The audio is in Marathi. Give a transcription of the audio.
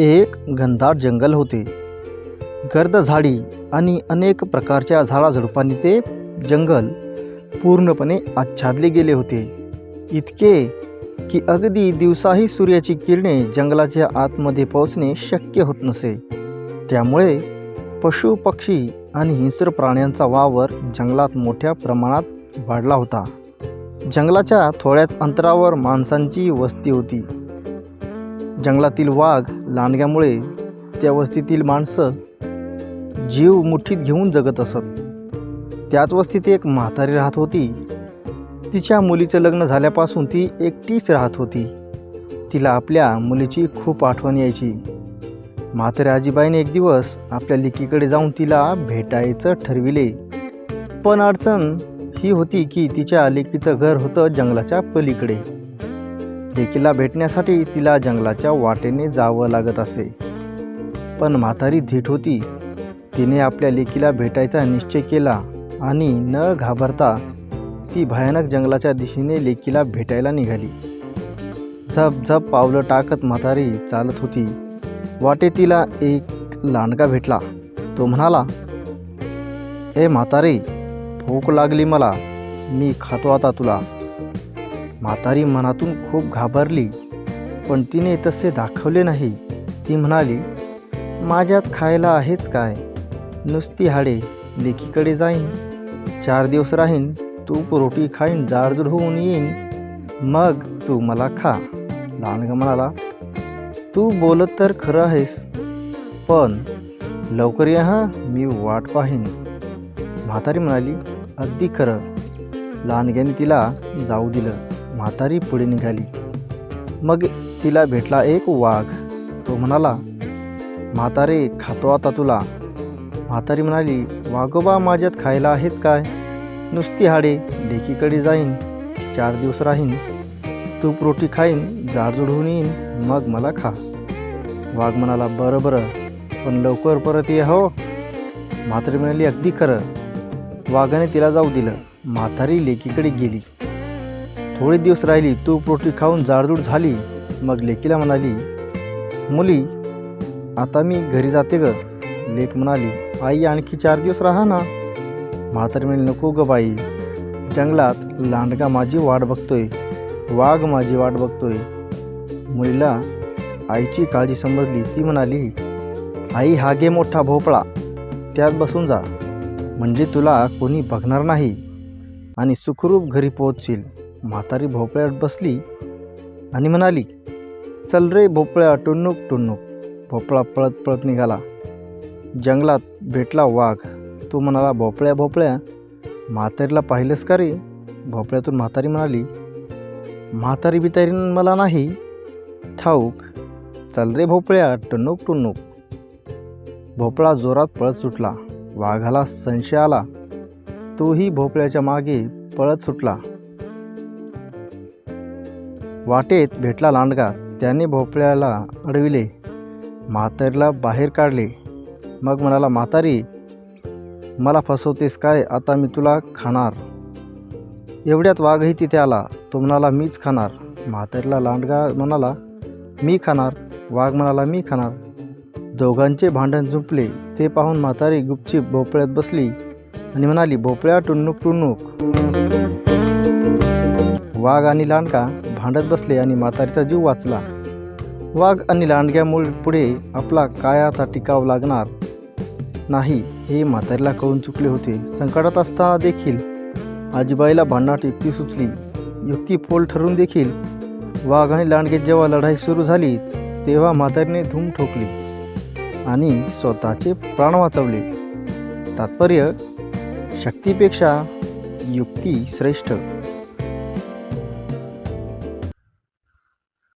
एक घनदाट जंगल होते. गर्द झाडी आणि अनेक प्रकारच्या झाडाझुडपांनी ते जंगल पूर्णपणे आच्छादले गेले होते. इतके की अगदी दिवसाही सूर्याची किरणे जंगलाच्या आतमध्ये पोहोचणे शक्य होत नसे. त्यामुळे पशु पक्षी आणि हिंस्र प्राण्यांचा वावर जंगलात मोठ्या प्रमाणात वाढला होता. जंगलाच्या थोड्याच अंतरावर माणसांची वस्ती होती. जंगलातील वाघ लांडग्यामुळे त्या वस्तीतील माणसं जीव मुठीत घेऊन जगत असत. त्याच वस्तीत एक म्हातारी राहत होती. तिच्या मुलीचं लग्न झाल्यापासून ती एकटीच राहत होती. तिला आपल्या मुलीची खूप आठवण यायची. म्हाताऱ्या आजीबाईने एक दिवस आपल्या लेकीकडे जाऊन तिला भेटायचं ठरविले. पण अडचण ही होती की तिच्या लेकीचं घर होतं जंगलाच्या पलीकडे. लेकीला भेटण्यासाठी तिला जंगलाच्या वाटेने जावं लागत असे. पण म्हातारी धीट होती. तिने आपल्या लेकीला भेटायचा निश्चय केला आणि न घाबरता ती भयानक जंगलाच्या दिशेने लेकीला भेटायला निघाली. झप झप पावलं टाकत म्हातारी चालत होती. वाटे तिला एक लांडगा भेटला. तो म्हणाला ए म्हातारी भूक लागली मला. मी खातो आता तुला. म्हातारी मनातून खूप घाबरली पण तिने तसे दाखवले नाही. ती म्हणाली माझ्यात खायला आहेच काय? नुसती हाडे लेकीकडे जाईन. चार दिवस राहीन तूप रोटी खाईन जाडजूड होऊन येईन. मग तू मला खा. लांडगा म्हणाला तू बोलत तर खरं आहेस पण लवकर या हा मी वाट पाहीन. म्हातारी म्हणाली अगदी खरं. लांडग्याने तिला जाऊ दिलं. म्हातारी पुढे निघाली. मग तिला भेटला एक वाघ. तो म्हणाला म्हातारे खातो आता तुला. म्हातारी म्हणाली वाघोबा माझ्यात खायला आहेच काय? नुसती हाडे लेकीकडे जाईन चार दिवस राहीन तूप रोटी खाईन जाडजूड होऊन येईन मग मला खा. वाघ म्हणाला बरं बरं पण लवकर परत ये हो. म्हातारी म्हणाली अगदी खरं. वाघाने तिला जाऊ दिलं. म्हातारी लेकीकडे गेली. थोडे दिवस राहिली तूप रोटी खाऊन जाडजूड झाली. मग लेकीला म्हणाली मुली आता मी घरी जाते ग. लेक म्हणाली आई आणखी चार दिवस राहा ना. म्हातारी म्हणे नको ग बाई. जंगलात लांडगा माझी वाट बघतोय. वाघ माझी वाट बघतोय. मुलीला आईची काळजी समजली. ती म्हणाली आई हा गे मोठा भोपळा. त्यात बसून जा. म्हणजे तुला कोणी बघणार नाही. आणि सुखरूप घरी पोहोचशील. म्हातारी भोपळ्यात बसली आणि म्हणाली चल रे भोपळ्या टुन्नुक टुन्नुक. भोपळा पळत पळत निघाला. जंगलात भेटला वाघ. तो म्हणाला भोपळ्या भोपळ्या म्हातारीला पाहिलंस का रे? भोपळ्यातून म्हातारी म्हणाली म्हातारी बितारी मला नाही. ठाऊक. चल रे भोपळ्या टुन्नुक टुन्नुक. भोपळा जोरात पळत सुटला. वाघाला संशय आला. तोही भोपळ्याच्या मागे पळत सुटला. वाटेत भेटला लांडगा. त्याने भोपळ्याला अडविले. म्हातारीला बाहेर काढले. मग म्हणाला म्हातारी मला फसवतेस काय? आता मी तुला खाणार. एवढ्यात वाघही तिथे आला. तो म्हणाला मीच खाणार. म्हातारीला लांडगा म्हणाला मी खाणार. वाघ म्हणाला मी खाणार. दोघांचे भांडण झुंपले ते पाहून म्हातारी गुपचीप भोपळ्यात बसली आणि म्हणाली भोपळ्या टुन्नुक टुन्नुक. वाघ आणि लांडगा भांडत बसले आणि म्हातारीचा जीव वाचला. वाघ आणि लांडग्यामुळे पुढे आपला काय आता टिकाव लागणार? नाही हे म्हातारीला कळून चुकले होते. संकटात असताना देखील आजीबाईला भांडणाट युक्ती सुचली. युक्ती फोल ठरून देखील वाघ आणि लांडगे जेव्हा लढाई सुरू झाली तेव्हा म्हातारीने धूम ठोकली आणि स्वतःचे प्राण वाचवले. तात्पर्य शक्तीपेक्षा युक्ती श्रेष्ठ.